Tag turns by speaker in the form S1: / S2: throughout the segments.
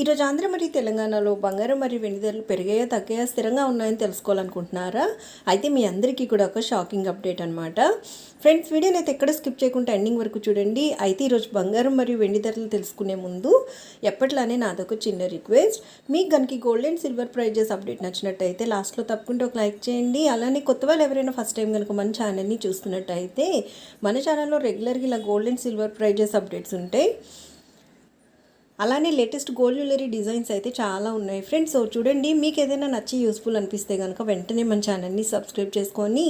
S1: ఈరోజు ఆంధ్ర మరియు తెలంగాణలో బంగారం మరియు వెండి ధరలు పెరిగాయా తగ్గాయా స్థిరంగా ఉన్నాయని తెలుసుకోవాలనుకుంటున్నారా? అయితే మీ అందరికీ కూడా ఒక షాకింగ్ అప్డేట్ అనమాట ఫ్రెండ్స్ వీడియోని అయితే ఎక్కడ స్కిప్ చేయకుండా ఎండింగ్ వరకు చూడండి. అయితే ఈరోజు బంగారం మరియు వెండి ధరలు తెలుసుకునే ముందు ఎప్పట్లానే నాదొక చిన్న రిక్వెస్ట్. మీకు కనుక gold and silver prizes update నచ్చినట్టయితే లాస్ట్లో తప్పకుండా ఒక లైక్ చేయండి. అలానే కొత్త వాళ్ళు ఎవరైనా ఫస్ట్ టైం కనుక మన ఛానల్ని చూస్తున్నట్టయితే మన ఛానల్లో రెగ్యులర్గా ఇలా gold and silver prizes updates ఉంటాయి. అలానే లేటెస్ట్ గోల్డ్ జ్యువెలరీ డిజైన్స్ అయితే చాలా ఉన్నాయి. ఫ్రెండ్స్ సో చూడండి మీకు ఏదైనా నచ్చి యూస్ఫుల్ అనిపిస్తే కనుక వెంటనే మన ఛానల్ని సబ్స్క్రైబ్ చేసుకొని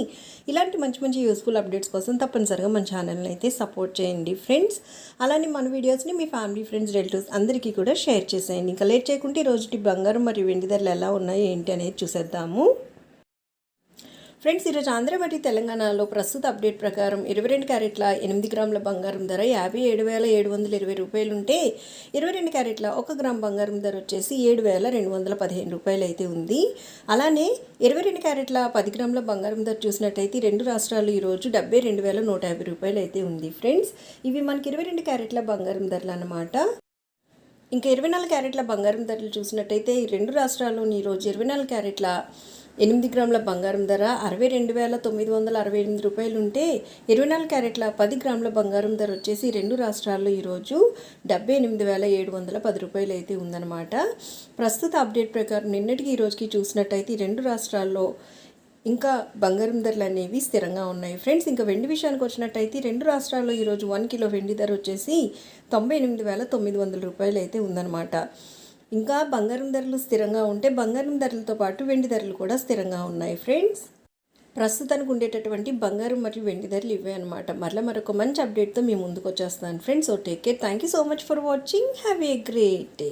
S1: ఇలాంటి మంచి మంచి యూస్ఫుల్ అప్డేట్స్ కోసం తప్పనిసరిగా మన ఛానల్ని అయితే సపోర్ట్ చేయండి. ఫ్రెండ్స్ అలానే మన వీడియోస్ని మీ ఫ్యామిలీ ఫ్రెండ్స్ రిలేటివ్స్ అందరికీ కూడా షేర్ చేసేయండి. ఇంకా లేట్ చేయకుంటే ఈ రోజుటి బంగారం మరియు వెండి ధరలు ఎలా ఉన్నాయి ఏంటి అనేది చూసేద్దాము. ఫ్రెండ్స్ ఈరోజు ఆంధ్రవాటి తెలంగాణలో ప్రస్తుత అప్డేట్ ప్రకారం ఇరవై రెండు క్యారెట్ల ఎనిమిది గ్రాముల బంగారం ధర యాభై ఏడు వేల ఏడు వందల ఇరవై రూపాయలు ఉంటే ఇరవై రెండు క్యారెట్ల ఒక గ్రామ్ బంగారం ధర వచ్చేసి ఏడు వేల రెండు వందల పదిహేను రూపాయలు అయితే ఉంది. అలానే ఇరవై రెండు క్యారెట్ల పది గ్రాముల బంగారం ధర చూసినట్టయితే రెండు రాష్ట్రాలు ఈరోజు డెబ్బై రెండు వేల నూట యాభై రూపాయలు అయితే ఉంది. ఫ్రెండ్స్ ఇవి మనకి ఇరవై రెండు క్యారెట్ల బంగారం ధరలు అన్నమాట. ఇంకా ఇరవై నాలుగు క్యారెట్ల బంగారం ధరలు చూసినట్టయితే ఈ రెండు రాష్ట్రాల్లోని ఈరోజు ఇరవై నాలుగు క్యారెట్ల ఎనిమిది గ్రాముల బంగారం ధర అరవై రెండు వేల తొమ్మిది వందల అరవై ఎనిమిది రూపాయలు ఉంటే ఇరవై నాలుగు క్యారెట్ల పది గ్రాముల బంగారం ధర వచ్చేసి రెండు రాష్ట్రాల్లో ఈరోజు డెబ్బై ఎనిమిది వేల ఏడు వందల పది రూపాయలు అయితే ఉందన్నమాట. ప్రస్తుత అప్డేట్ ప్రకారం నిన్నటికి ఈ రోజుకి చూసినట్టయితే ఈ రెండు రాష్ట్రాల్లో ఇంకా బంగారం ధరలు అనేవి స్థిరంగా ఉన్నాయి. ఫ్రెండ్స్ ఇంకా వెండి విషయానికి వచ్చినట్టయితే రెండు రాష్ట్రాల్లో ఈరోజు వన్ కిలో వెండి ధర వచ్చేసి తొంభై ఎనిమిది వేల తొమ్మిది వందల రూపాయలు అయితే ఉందన్నమాట. ఇంకా బంగారం ధరలు స్థిరంగా ఉంటే బంగారం ధరలతో పాటు వెండి ధరలు కూడా స్థిరంగా ఉన్నాయి ఫ్రెండ్స్ ప్రస్తుతానికి ఉండేటటువంటి బంగారం మరియు వెండి ధరలు ఇవే అనమాట మరలా మరొక మంచి అప్డేట్తో మేము ముందుకు వచ్చేస్తాను friends oh take care thank you so much for watching have a great day